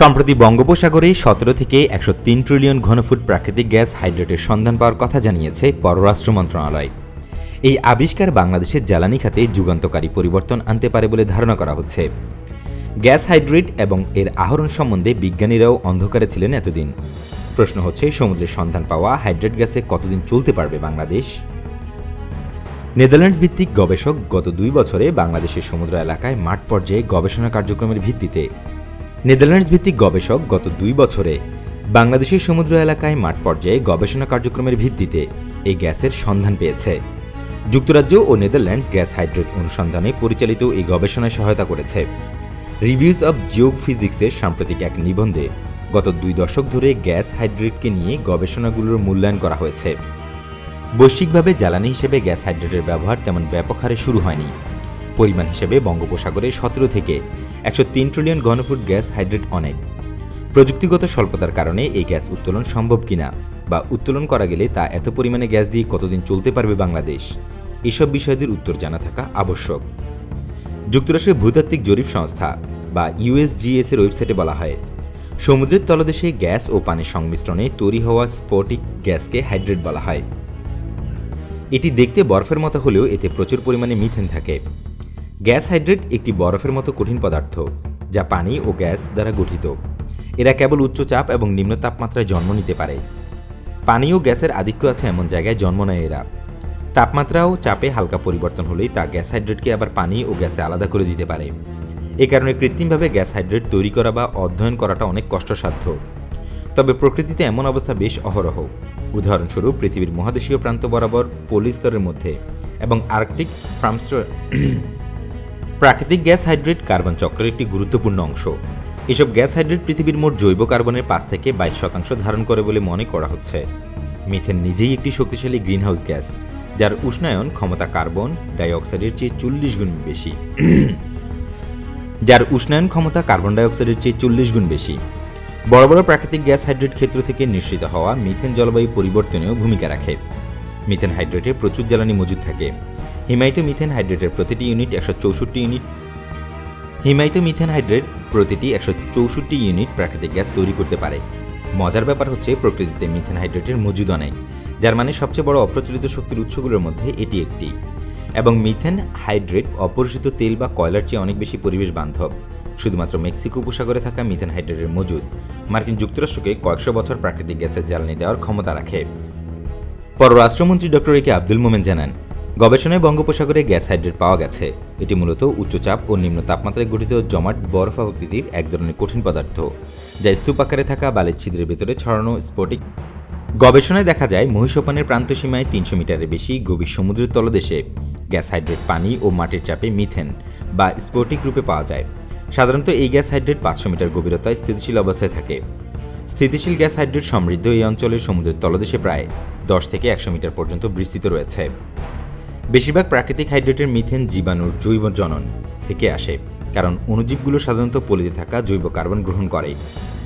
সম্প্রতি বঙ্গোপসাগরে সতেরো থেকে একশো তিন ট্রিলিয়ন ঘনফুট প্রাকৃতিক গ্যাস হাইড্রেটের সন্ধান পাওয়ার কথা জানিয়েছে পররাষ্ট্র মন্ত্রণালয়। এই আবিষ্কার বাংলাদেশের জ্বালানি খাতে যুগান্তকারী পরিবর্তন আনতে পারে বলে ধারণা করা হচ্ছে। গ্যাস হাইড্রেট এবং এর আহরণ সম্বন্ধে বিজ্ঞানীরাও অন্ধকারে ছিলেন এতদিন। প্রশ্ন হচ্ছে, সমুদ্রের সন্ধান পাওয়া হাইড্রেট গ্যাসে কতদিন চলতে পারবে বাংলাদেশ? নেদারল্যান্ডস ভিত্তিক গবেষক গত দুই বছরে বাংলাদেশের সমুদ্র এলাকায় মাঠ পর্যায়ে গবেষণা কার্যক্রমের ভিত্তিতে নেদারল্যান্ডস ভিত্তিক গবেষক গত দুই বছরে বাংলাদেশের সমুদ্র এলাকায় মাঠ পর্যায়ে গবেষণা কার্যক্রমের ভিত্তিতে এই গ্যাসের সন্ধান পেয়েছে। যুক্তরাজ্য ও নেদারল্যান্ডস গ্যাস হাইড্রেট অনুসন্ধানে পরিচালিত এই গবেষণায় সহায়তা করেছে। রিভিউজ অব জিওগ ফিজিক্সের সাম্প্রতিক এক নিবন্ধে গত দুই দশক ধরে গ্যাস হাইড্রেটকে নিয়ে গবেষণাগুলোর মূল্যায়ন করা হয়েছে। বৈশ্বিকভাবে জ্বালানি হিসেবে গ্যাস হাইড্রেটের ব্যবহার তেমন ব্যাপক হারে শুরু হয়নি। পরিমাণ হিসেবে বঙ্গোপসাগরে সতেরো থেকে একশো তিন ট্রিলিয়ন ঘনফুট গ্যাস হাইড্রেট অনেক প্রযুক্তিগত স্বল্পতার কারণে এই গ্যাস উত্তোলন সম্ভব কিনা বা উত্তোলন করা গেলে তা এত পরিমাণে গ্যাস দিয়ে কতদিন চলতে পারবে বাংলাদেশ? এসব বিষয়দের উত্তর জানা থাকা আবশ্যক। যুক্তরাষ্ট্রের ভূতাত্ত্বিক জরিপ সংস্থা বা ইউএসজিএস এর ওয়েবসাইটে বলা হয়, সমুদ্রের তলদেশে গ্যাস ও পানির সংমিশ্রণে তৈরি হওয়া স্পটিক গ্যাসকে হাইড্রেট বলা হয়। এটি দেখতে বরফের মতো হলেও এতে প্রচুর পরিমাণে মিথেন থাকে। গ্যাস হাইড্রেট একটি বরফের মতো কঠিন পদার্থ, যা পানি ও গ্যাস দ্বারা গঠিত। এরা কেবল উচ্চ চাপ এবং নিম্ন তাপমাত্রায় জন্ম নিতে পারে। পানি ও গ্যাসের আধিক্য আছে এমন জায়গায় জন্ম নেয় এরা। তাপমাত্রা ও চাপে হালকা পরিবর্তন হলেই তা গ্যাস হাইড্রেটকে আবার পানি ও গ্যাসে আলাদা করে দিতে পারে। এ কারণে কৃত্রিমভাবে গ্যাস হাইড্রেট তৈরি করা বা অধ্যয়ন করাটা অনেক কষ্টসাধ্য। তবে প্রকৃতিতে এমন অবস্থা বেশ অহরহ। উদাহরণস্বরূপ, পৃথিবীর মহাদেশীয় প্রান্ত বরাবর পলিস্তরের মধ্যে এবং আর্কটিক ফ্রামস্টর প্রাকৃতিক গ্যাস হাইড্রেট কার্বন চক্রের একটি গুরুত্বপূর্ণ অংশ। এসব গ্যাস হাইড্রেট পৃথিবীর মোট জৈব কার্বনের পাঁচ থেকে বাইশ শতাংশ ধারণ করে বলে মনে করা হচ্ছে। মিথেন নিজেই একটি শক্তিশালী গ্রিনহাউস গ্যাস, যার উষ্ণায়ন ক্ষমতা কার্বন ডাইঅক্সাইডের চেয়ে চল্লিশ গুণ বেশি। যার উষ্ণায়ন ক্ষমতা কার্বন ডাইঅক্সাইডের চেয়ে চল্লিশ গুণ বেশি। বড় বড় প্রাকৃতিক গ্যাস হাইড্রেট ক্ষেত্র থেকে নিঃসৃত হওয়া মিথেন জলবায়ু পরিবর্তনেও ভূমিকা রাখে। মিথেন হাইড্রেটে প্রচুর জ্বালানি মজুদ থাকে। হিমায়িত মিথেন হাইড্রেটের প্রতিটি ইউনিট একশো চৌষট্টি ইউনিট। হিমায়িত মিথেন হাইড্রেট প্রতিটি একশো চৌষট্টি ইউনিট প্রাকৃতিক গ্যাস তৈরি করতে পারে। মজার ব্যাপার হচ্ছে প্রকৃতিতে মিথেন হাইড্রেটের মজুদ অনেক মানে সবচেয়ে বড় অপ্রচলিত শক্তির উৎসগুলোর মধ্যে এটি একটি। এবং মিথেন হাইড্রেট অপরিচিত তেল বা কয়লার চেয়ে অনেক বেশি পরিবেশ বান্ধব। শুধুমাত্র মেক্সিকো উপসাগরে থাকা মিথেন হাইড্রেটের মজুদ, মার্কিন যুক্তরাষ্ট্রকে কয়েকশো বছর প্রাকৃতিক গ্যাসের জ্বালানি দেওয়ার ক্ষমতা রাখে। পররাষ্ট্রমন্ত্রী ডক্টর এ কে আব্দুল মোমেন জানান গবেষণায় বঙ্গোপসাগরে গ্যাস হাইড্রেট পাওয়া গেছে। এটি মূলত উচ্চচাপ ও নিম্ন তাপমাত্রায় গঠিত জমাট বরফ আকৃতির এক ধরনের কঠিন পদার্থ, যা স্তূপ আকারে থাকা বালির ছিদ্রের ভেতরে ছড়ানো স্ফটিক। গবেষণায় দেখা যায়, মহিষোপানের প্রান্তসীমায় তিনশো মিটারের বেশি গভীর সমুদ্রের তলদেশে গ্যাস হাইড্রেট পানি ও মাটির চাপে মিথেন বা স্ফটিক রূপে পাওয়া যায়। সাধারণত এই গ্যাস হাইড্রেট পাঁচশো মিটার গভীরতায় স্থিতিশীল অবস্থায় থাকে। স্থিতিশীল গ্যাস হাইড্রেট সমৃদ্ধ এই অঞ্চলের সমুদ্রের তলদেশে প্রায় দশ থেকে একশো মিটার পর্যন্ত বিস্তৃত রয়েছে। বেশিরভাগ প্রাকৃতিক হাইড্রেটের মিথেন জীবাণুর জৈব জনন থেকে আসে, কারণ অণুজীবগুলো সাধারণত পলিতে থাকা জৈব কার্বন গ্রহণ করে।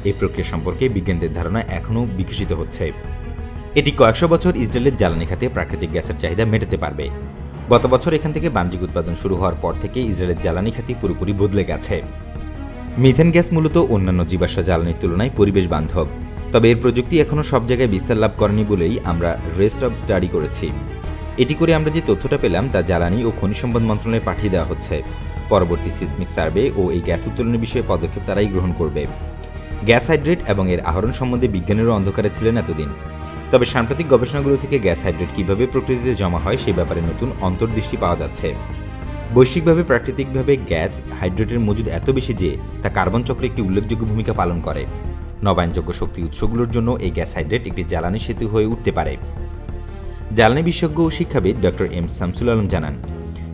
এই প্রক্রিয়া সম্পর্কে বিজ্ঞানীদের ধারণা এখনও বিকশিত হচ্ছে। এটি কয়েকশো বছর ইসরায়েলের জ্বালানি খাতে প্রাকৃতিক গ্যাসের চাহিদা মেটাতে পারবে। গত বছর এখান থেকে বাণিজ্যিক উৎপাদন শুরু হওয়ার পর থেকে ইসরায়েলের জ্বালানি খাতি পুরোপুরি বদলে গেছে। মিথেন গ্যাস মূলত অন্যান্য জীবাশ্ম জ্বালানির তুলনায় পরিবেশ বান্ধব, তবে এর প্রযুক্তি এখনও সব জায়গায় বিস্তার লাভ করেনি বলেই আমরা রেস্ট অব স্টাডি করেছি। এটি করে আমরা যে তথ্যটা পেলাম তা জ্বালানি ও খনিজ সম্পদ মন্ত্রণালয়ে পাঠিয়ে দেওয়া হচ্ছে। পরবর্তী সিসমিক সার্ভে ও এই গ্যাস উত্তোলনের বিষয়ে পদক্ষেপ তারাই গ্রহণ করবে। গ্যাস হাইড্রেট এবং এর আহরণ সম্বন্ধে বিজ্ঞানীরা অন্ধকারে ছিলেন এতদিন। তবে সাম্প্রতিক গবেষণাগুলো থেকে গ্যাস হাইড্রেট কীভাবে প্রকৃতিতে জমা হয় সে ব্যাপারে নতুন অন্তর্দৃষ্টি পাওয়া যাচ্ছে। বৈশ্বিকভাবে প্রাকৃতিকভাবে গ্যাস হাইড্রেটের মজুদ এত বেশি যে তা কার্বন চক্রে একটি উল্লেখযোগ্য ভূমিকা পালন করে। নবায়নযোগ্য শক্তি উৎসগুলোর জন্য এই গ্যাস হাইড্রেট একটি জ্বালানি সেতু হয়ে উঠতে পারে। জ্বালানি বিশেষজ্ঞ ও শিক্ষাবিদ ডক্টর এম শামসুল আলম জানান,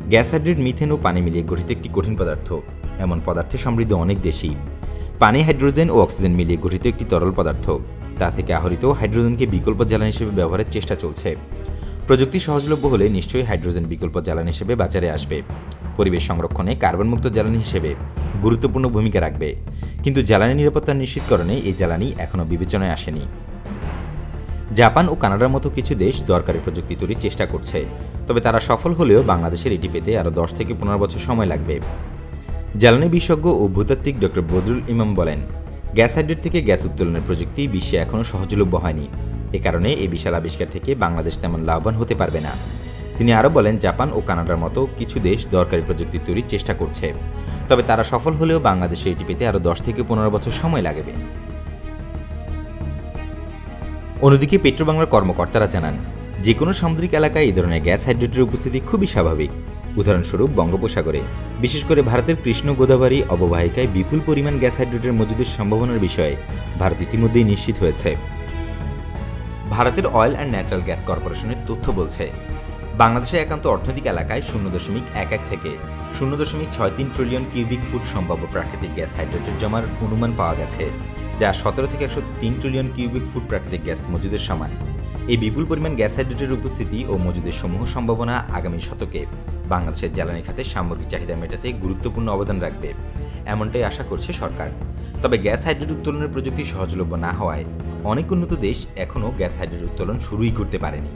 গ্যাস, হাইড্রেট, মিথেন ও পানি মিলিয়ে গঠিত একটি কঠিন পদার্থ। এমন পদার্থে সমৃদ্ধ অনেক দেশই। পানি, হাইড্রোজেন ও অক্সিজেন মিলিয়ে গঠিত একটি তরল পদার্থ। তা থেকে আহরিত হাইড্রোজেনকে বিকল্প জ্বালানি হিসেবে ব্যবহারের চেষ্টা চলছে। প্রযুক্তি সহজলভ্য হলে নিশ্চয়ই হাইড্রোজেন বিকল্প জ্বালানি হিসেবে বাজারে আসবে। পরিবেশ সংরক্ষণে কার্বনমুক্ত জ্বালানি হিসেবে গুরুত্বপূর্ণ ভূমিকা রাখবে। কিন্তু জ্বালানি নিরাপত্তা নিশ্চিতকরণে এই জ্বালানি এখনও বিবেচনায় আসেনি। জাপান ও কানাডার মতো কিছু দেশ দরকারি প্রযুক্তি তৈরির চেষ্টা করছে, তবে তারা সফল হলেও বাংলাদেশের এটি পেতে আরও দশ থেকে পনেরো বছর সময় লাগবে। জ্বালানি বিশেষজ্ঞ ও ভূতাত্ত্বিক ডক্টর বদরুল ইমাম বলেন, গ্যাস হাইড্রেট থেকে গ্যাস উত্তোলনের প্রযুক্তি বিশ্বে এখনও সহজলভ্য হয়নি। এ কারণে এই বিশাল আবিষ্কার থেকে বাংলাদেশ তেমন লাভবান হতে পারবে না। তিনি আরও বলেন, জাপান ও কানাডার মতো কিছু দেশ দরকারি প্রযুক্তি তৈরির চেষ্টা করছে, তবে তারা সফল হলেও বাংলাদেশে এটি পেতে আরও দশ থেকে পনেরো বছর সময় লাগবে। অন্যদিকে পেট্রোবাংলার কর্মকর্তারা জানান যে কোনো সামুদ্রিক এলাকায় এই ধরনের গ্যাস হাইড্রেটের উপস্থিতি খুবই স্বাভাবিক। উদাহরণস্বরূপ বঙ্গোপসাগরে। বিশেষ করে ভারতের কৃষ্ণ গোদাবরী অববাহিকায় বিপুল পরিমাণ গ্যাস হাইড্রেটের মজুদের সম্ভাবনার বিষয়ে ভারত ইতিমধ্যেই নিশ্চিত হয়েছে। ভারতের অয়েল অ্যান্ড ন্যাচারাল গ্যাস কর্পোরেশনের তথ্য বলছে বাংলাদেশের একান্ত অর্থনৈতিক এলাকায় শূন্য দশমিক এক এক থেকে শূন্য দশমিক ছয় তিন ট্রিলিয়ন কিউবিক ফুট সম্ভাব্য প্রাকৃতিক গ্যাস হাইড্রেটের জমার অনুমান পাওয়া গেছে, যা সতেরো থেকে একশো তিন ট্রিলিয়ন কিউবিক ফুট প্রাকৃতিক গ্যাস মজুদের সমান। এই বিপুল পরিমাণ গ্যাস হাইড্রেটের উপস্থিতি ও মজুদের সমূহ সম্ভাবনা আগামী শতকে বাংলাদেশের জ্বালানি খাতে সামগ্রিক চাহিদা মেটাতে গুরুত্বপূর্ণ অবদান রাখবে, এমনটাই আশা করছে সরকার। তবে গ্যাস হাইড্রেট উত্তোলনের প্রযুক্তি সহজলভ্য না হওয়ায় অনেক উন্নত দেশ এখনও গ্যাস হাইড্রেট উত্তোলন শুরুই করতে পারেনি।